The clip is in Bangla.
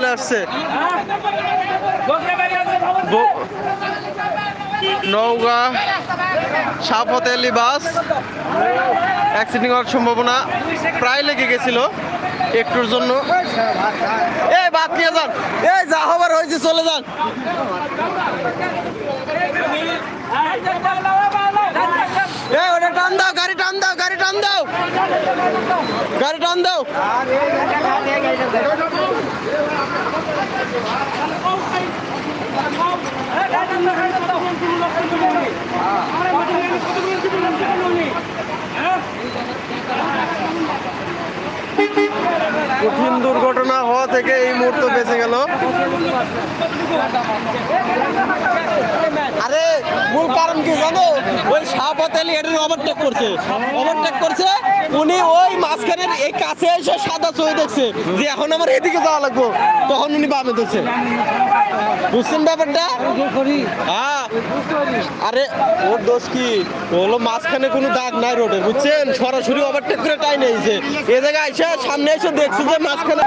চলে আসছে। সাফতে আলী বাস। অ্যাক্সিডেন্ট হওয়ার সম্ভাবনা প্রায় লেগে গেছিল একটুর জন্য। এই বাদ নিয়ে যান। এই যা হবার হয়েছে চলে যান। এই ওটা টান দাও গাড়ি টান দাও গাড়ি টান দাও। গাড়ি টান দাও। কঠিন দুর্ঘটনা হওয়া থেকে এই মুহূর্ত বেঁচে গেল। আরে, মূল কারণ কি জানো? ওই শাহপত আলী এটার ওভারটেক করছে। ওভারটেক করছে, উনি ওই মাঝখানের এই কাছে এসে সাদা চয়ে দেখছে যে এখন আমার এদিকে যাওয়া লাগবো। তখন উনি বামে ধরছে। বুঝছেন ব্যাপারটা? হ্যাঁ। আরে, ওর দোষ কি? হলো মাঝখানে কোনো দাগ নাই রোডে বুঝছেন? সরাসরি ওভারটেক করে টাই নিয়েছে এ জায়গায় এসে সামনে এসে দেখছে যে মাঝখানে